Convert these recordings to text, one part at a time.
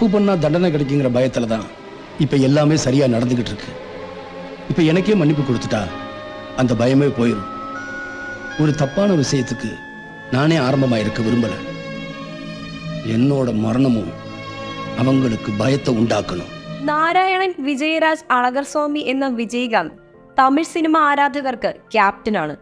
தப்பு பண்ணா தண்டனை கிடைக்குங்கிற பயத்துல தான் இப்ப எல்லாமே சரியா நடந்துகிட்டு இருக்கு இப்ப எனக்கே மன்னிப்பு கொடுத்துட்டா அந்த பயமே போயிடும் ஒரு தப்பான விஷயத்துக்கு நானே ஆரம்பமா இருக்க விரும்பல என்னோட மரணமும் அவங்களுக்கு பயத்தை உண்டாக்கணும் നാരായണൻ വിജയരാജ് അളകർസ്വാമി എന്ന വിജയകാന്ത് തമിഴ് സിനിമ ആരാധകർക്ക് ക്യാപ്റ്റനാണ്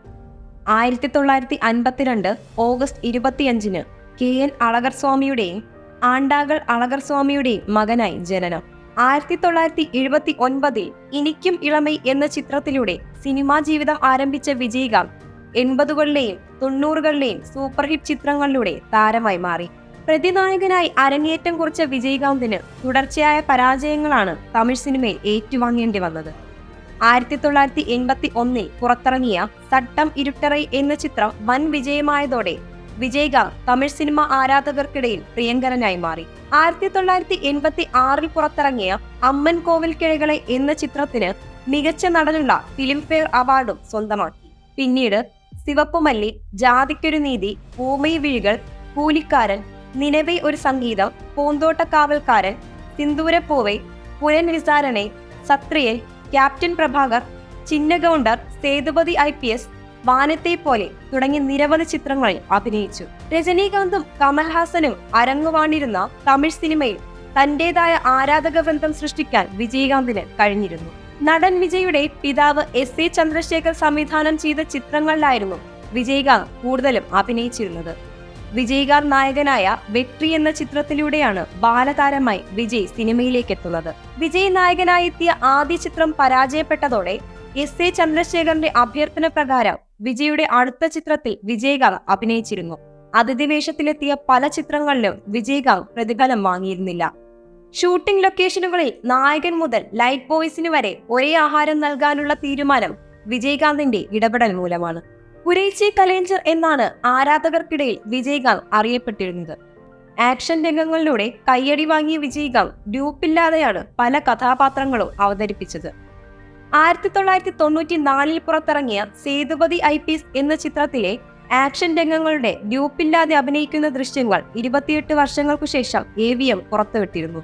ആയിരത്തി തൊള്ളായിരത്തി അൻപത്തിരണ്ട് ഓഗസ്റ്റ് ഇരുപത്തിയഞ്ചിന് കെ എൻ അളകർസ്വാമിയുടെയും ആണ്ടാകൾ സ്വാമിയുടെ മകനായി ജനനം. ആയിരത്തി തൊള്ളായിരത്തി എഴുപത്തി ഒൻപതിൽ ഇനിക്കും ഇളമൈ എന്ന ചിത്രത്തിലൂടെ സിനിമാ ജീവിതം ആരംഭിച്ച വിജയകാന്ത് എൺപതുകളിലെയും തൊണ്ണൂറുകളിലെയും സൂപ്പർ ഹിറ്റ് ചിത്രങ്ങളിലൂടെ താരമായി മാറി. പ്രതിനായകനായി അരങ്ങേറ്റം കുറിച്ച വിജയകാന്തിന് തുടർച്ചയായ പരാജയങ്ങളാണ് തമിഴ് സിനിമയിൽ ഏറ്റുവാങ്ങേണ്ടി വന്നത്. ആയിരത്തി തൊള്ളായിരത്തി എൺപത്തി ഒന്നിൽ പുറത്തിറങ്ങിയ സട്ടം ഇരുട്ടറൈ എന്ന ചിത്രം വൻ വിജയമായതോടെ വിജയകാന്ത് തമിഴ് സിനിമ ആരാധകർക്കിടയിൽ പ്രിയങ്കരനായി മാറി. ആയിരത്തി തൊള്ളായിരത്തി എൺപത്തി ആറിൽ പുറത്തിറങ്ങിയ അമ്മൻ കോവിൽ കിഴകളെ എന്ന ചിത്രത്തിന് മികച്ച നടനുള്ള ഫിലിംഫെയർ അവാർഡും സ്വന്തമാക്കി. പിന്നീട് സിവപ്പുമല്ലി ജാതിക്കൊരു നീതി ഭൂമി വിഴികൾ കൂലിക്കാരൻ നിലവെ ഒരു സംഗീതം Poonthottakkavalkaran Sindhoorappoove Pooran Visaranai Sathriyan captain Prabhakar Chinnagounder Sethupathi I P S വാനത്തെ പോലെ തുടങ്ങിയ നിരവധി ചിത്രങ്ങളിൽ അഭിനയിച്ചു. രജനീകാന്തും കമൽഹാസനും അരങ്ങുവാണിരുന്ന തമിഴ് സിനിമയിൽ തന്റേതായ ആരാധക ബന്ധം സൃഷ്ടിക്കാൻ വിജയകാന്തിന് കഴിഞ്ഞിരുന്നു. നടൻ വിജയുടെ പിതാവ് എസ് എ ചന്ദ്രശേഖർ സംവിധാനം ചെയ്ത ചിത്രങ്ങളിലായിരുന്നു വിജയകാന്ത് കൂടുതലും അഭിനയിച്ചിരുന്നത്. വിജയകാന്ത് നായകനായ വെട്രി എന്ന ചിത്രത്തിലൂടെയാണ് ബാലതാരമായി വിജയ് സിനിമയിലേക്ക് എത്തുന്നത് വിജയ് നായകനായി എത്തിയ ആദ്യ ചിത്രം പരാജയപ്പെട്ടതോടെ എസ് എ ചന്ദ്രശേഖറിന്റെ അഭ്യർത്ഥന പ്രകാരം വിജയുടെ അടുത്ത ചിത്രത്തിൽ വിജയകാന്ത് അഭിനയിച്ചിരുന്നു. അതിഥി വേഷത്തിലെത്തിയ പല ചിത്രങ്ങളിലും വിജയകാന്ത് പ്രതിഫലം വാങ്ങിയിരുന്നില്ല. ഷൂട്ടിംഗ് ലൊക്കേഷനുകളിൽ നായകൻ മുതൽ ലൈറ്റ് ബോയ്സിന് വരെ ഒരേ ആഹാരം നൽകാനുള്ള തീരുമാനം വിജയകാന്തിന്റെ ഇടപെടൽ മൂലമാണ്. പുരൈച്ചി കലേഞ്ചർ എന്നാണ് ആരാധകർക്കിടയിൽ വിജയകാന്ത് അറിയപ്പെട്ടിരുന്നത്. ആക്ഷൻ രംഗങ്ങളിലൂടെ കയ്യടി വാങ്ങിയ വിജയകാന്ത് ഡ്യൂപ്പില്ലാതെയാണ് പല കഥാപാത്രങ്ങളും അവതരിപ്പിച്ചത്. ആയിരത്തി തൊള്ളായിരത്തി തൊണ്ണൂറ്റി നാലിൽ പുറത്തിറങ്ങിയ സേതുപതി ഐ പി എസ് എന്ന ചിത്രത്തിലെ ആക്ഷൻ രംഗങ്ങളുടെ ഡ്യൂപ്പില്ലാതെ അഭിനയിക്കുന്ന ദൃശ്യങ്ങൾ ഇരുപത്തിയെട്ട് വർഷങ്ങൾക്കു ശേഷം എ വി എം പുറത്തുവിട്ടിരുന്നു.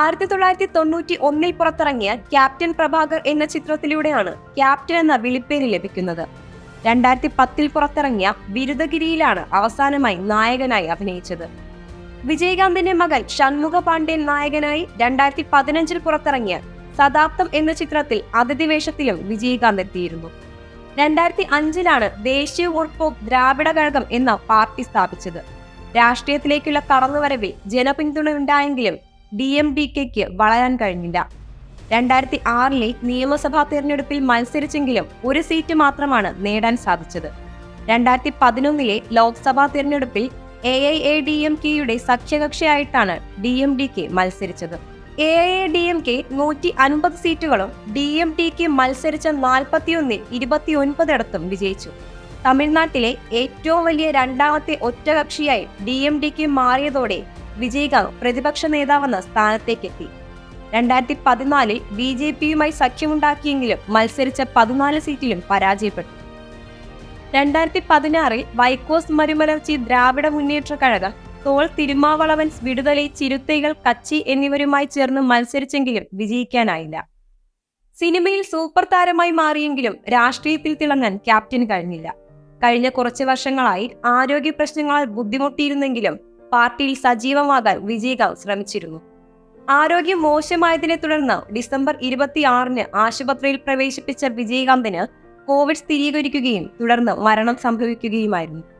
ആയിരത്തി തൊള്ളായിരത്തി തൊണ്ണൂറ്റി ഒന്നിൽ പുറത്തിറങ്ങിയ ക്യാപ്റ്റൻ പ്രഭാകർ എന്ന ചിത്രത്തിലൂടെയാണ് ക്യാപ്റ്റൻ എന്ന വിളിപ്പേര് ലഭിക്കുന്നത്. രണ്ടായിരത്തി പത്തിൽ പുറത്തിറങ്ങിയ ബിരുദഗിരിയിലാണ് അവസാനമായി നായകനായി അഭിനയിച്ചത്. വിജയകാന്തിന്റെ മകൻ ഷൺമുഖ പാണ്ഡ്യൻ നായകനായി രണ്ടായിരത്തി പതിനഞ്ചിൽ പുറത്തിറങ്ങിയ സദാപ്തം എന്ന ചിത്രത്തിൽ അതിഥി വേഷത്തിലും വിജയകാന്ത് എത്തിയിരുന്നു. രണ്ടായിരത്തി അഞ്ചിലാണ് ദേശീയ ഉൾപ്പോ ദ്രാവിഡ കഴകം എന്ന പാർട്ടി സ്ഥാപിച്ചത്. രാഷ്ട്രീയത്തിലേക്കുള്ള കടന്നുവരവിൽ ജനപിന്തുണ ഉണ്ടായെങ്കിലും ഡി എം ഡി കെക്ക് വളരാൻ കഴിഞ്ഞില്ല. രണ്ടായിരത്തി ആറിലെ നിയമസഭാ തിരഞ്ഞെടുപ്പിൽ മത്സരിച്ചെങ്കിലും ഒരു സീറ്റ് മാത്രമാണ് നേടാൻ സാധിച്ചത്. രണ്ടായിരത്തി പതിനൊന്നിലെ ലോക്സഭാ തെരഞ്ഞെടുപ്പിൽ A I A D M കെയുടെ സഖ്യകക്ഷിയായിട്ടാണ് ഡി എം ഡി കെ മത്സരിച്ചത്. A I A D M K നൂറ്റി അൻപത് സീറ്റുകളും ഡി എം ഡി കെ മത്സരിച്ച നാൽപ്പത്തിയൊന്നിൽ ഇരുപത്തിയൊൻപതിടത്തും വിജയിച്ചു. തമിഴ്നാട്ടിലെ ഏറ്റവും വലിയ രണ്ടാമത്തെ ഒറ്റകക്ഷിയായി ഡി എം ഡി കെ മാറിയതോടെ വിജയകാന്ത് പ്രതിപക്ഷ നേതാവെന്ന സ്ഥാനത്തേക്കെത്തി. രണ്ടായിരത്തി പതിനാലിൽ ബി ജെ പിയുമായി സഖ്യമുണ്ടാക്കിയെങ്കിലും മത്സരിച്ച പതിനാല് സീറ്റിലും പരാജയപ്പെട്ടു. രണ്ടായിരത്തി പതിനാറിൽ വൈക്കോസ് മരുമലർച്ചി ദ്രാവിഡ മുന്നേറ്റ കഴകം തോൾ തിരുമാവളവൻസ് വിടുതലി ചിരുത്തൈകൾ കച്ചി എന്നിവരുമായി ചേർന്ന് മത്സരിച്ചെങ്കിലും വിജയിക്കാനായില്ല. സിനിമയിൽ സൂപ്പർ താരമായി മാറിയെങ്കിലും രാഷ്ട്രീയത്തിൽ തിളങ്ങാൻ ക്യാപ്റ്റന് കഴിഞ്ഞില്ല. കഴിഞ്ഞ കുറച്ച് വർഷങ്ങളായി ആരോഗ്യ പ്രശ്നങ്ങളാൽ ബുദ്ധിമുട്ടിയിരുന്നെങ്കിലും പാർട്ടിയിൽ സജീവമാകാൻ വിജയകാവ് ശ്രമിച്ചിരുന്നു. ആരോഗ്യം മോശമായതിനെ തുടർന്ന് ഡിസംബർ ഇരുപത്തിയാറിന് ആശുപത്രിയിൽ പ്രവേശിപ്പിച്ച വിജയകാന്തിന് കോവിഡ് സ്ഥിരീകരിക്കുകയും തുടർന്ന് മരണം സംഭവിക്കുകയുമായിരുന്നു.